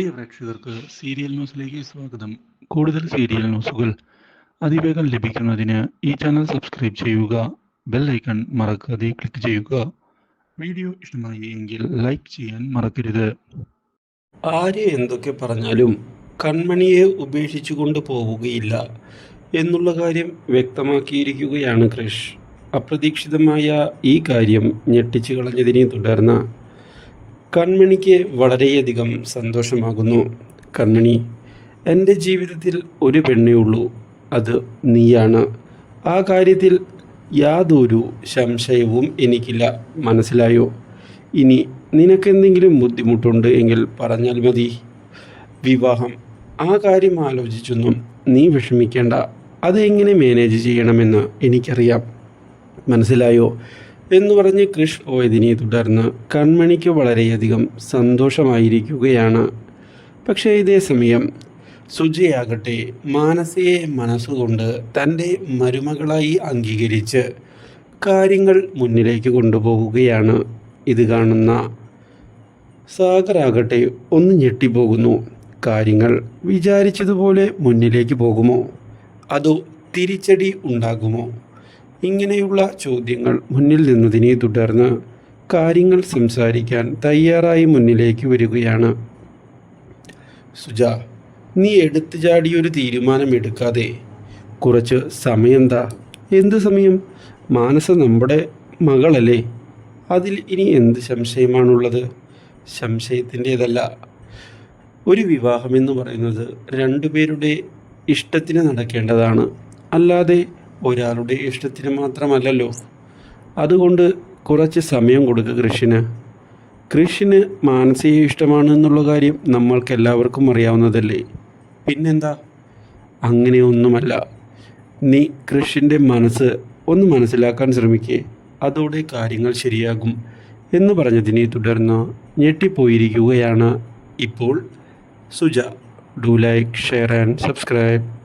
പ്രിയ പ്രേക്ഷകർക്ക് സീരിയൽ ന്യൂസിലേക്ക് സ്വാഗതം. കൂടുതൽ സീരിയൽ ന്യൂസുകൾ അതിവേഗം ലഭിക്കുന്നതിന് ഈ ചാനൽ സബ്സ്ക്രൈബ് ചെയ്യുക ബെൽ ഐക്കൺ മറക്കാതെ ക്ലിക്ക് ചെയ്യുക. വീഡിയോ ഇഷ്ടമായി എങ്കിൽ ലൈക്ക് ചെയ്യാൻ മറക്കരുത്. ആര് എന്തൊക്കെ പറഞ്ഞാലും കൺമണിയെ ഉപേക്ഷിച്ചു കൊണ്ട് പോവുകയില്ല എന്നുള്ള കാര്യം വ്യക്തമാക്കിയിരിക്കുകയാണ് ക്രിഷ്. അപ്രതീക്ഷിതമായ ഈ കാര്യം ഞെട്ടിച്ചു കളഞ്ഞതിനെ തുടർന്ന് കൺമണിക്ക് വളരെയധികം സന്തോഷമാകുന്നു. കൺമണി എന്റെ ജീവിതത്തിൽ ഒരു പെണ്ണേ ഉള്ളൂ. അത് നീയാണ്. ആ കാര്യത്തിൽ യാതൊരു സംശയവും എനിക്കില്ല. മനസ്സിലായോ? ഇനി നിനക്കെന്തെങ്കിലും ബുദ്ധിമുട്ടുണ്ട് എങ്കിൽ പറഞ്ഞാൽ മതി. വിവാഹം. ആ കാര്യം ആലോചിച്ചൊന്നും നീ വിഷമിക്കേണ്ട. അത് എങ്ങനെ മാനേജ് ചെയ്യണമെന്ന് എനിക്കറിയാം. മനസ്സിലായോ? എന്ന് പറഞ്ഞ് കൃഷ് പോയതിനെ തുടർന്ന് കൺമണിക്ക് വളരെയധികം സന്തോഷമായിരിക്കുകയാണ്. പക്ഷേ ഇതേ സമയം സുജയാകട്ടെ മാനസയെ മനസ്സുകൊണ്ട് തന്റെ മരുമകളായി അംഗീകരിച്ച് കാര്യങ്ങൾ മുന്നിലേക്ക് കൊണ്ടുപോകുകയാണ് ഇത് കാണുന്ന. സാഗറാകട്ടെ ഒന്ന് ഞെട്ടിപ്പോകുന്നു. കാര്യങ്ങൾ വിചാരിച്ചതുപോലെ മുന്നിലേക്ക് പോകുമോ? അതോ തിരിച്ചടി ഉണ്ടാകുമോ? ഇങ്ങനെയുള്ള ചോദ്യങ്ങൾ മുന്നിൽ നിന്നതിനെ തുടർന്ന് കാര്യങ്ങൾ സംസാരിക്കാൻ തയ്യാറായി മുന്നിലേക്ക് വരികയാണ്. സുജ നീ എടുത്തു ചാടിയൊരു തീരുമാനമെടുക്കാതെ കുറച്ച് സമയം താ എന്ത് സമയം? മാനസ നമ്മുടെ മകളല്ലേ? അതിൽ ഇനി എന്ത് സംശയമാണുള്ളത്? സംശയത്തിന്റേതല്ല. ഒരു വിവാഹമെന്ന് പറയുന്നത് രണ്ടുപേരുടെ ഇഷ്ടത്തിന് നടക്കേണ്ടതാണ്. അല്ലാതെ ഒരാളുടെ ഇഷ്ടത്തിന് മാത്രമല്ലല്ലോ. അതുകൊണ്ട് കുറച്ച് സമയം കൊടുക്കുക കൃഷിന്. കൃഷിന് മാനസിക ഇഷ്ടമാണ് എന്നുള്ള കാര്യം നമ്മൾക്ക് എല്ലാവർക്കും അറിയാവുന്നതല്ലേ. പിന്നെന്താ? അങ്ങനെയൊന്നുമല്ല. നീ കൃഷിന്റെ മനസ്സ് ഒന്ന് മനസ്സിലാക്കാൻ ശ്രമിക്കേ. അതോടെ കാര്യങ്ങൾ ശരിയാകും എന്ന് പറഞ്ഞതിനെ തുടർന്ന് ഞെട്ടിപ്പോയിരിക്കുകയാണ് ഇപ്പോൾ Suja. Do like share and subscribe.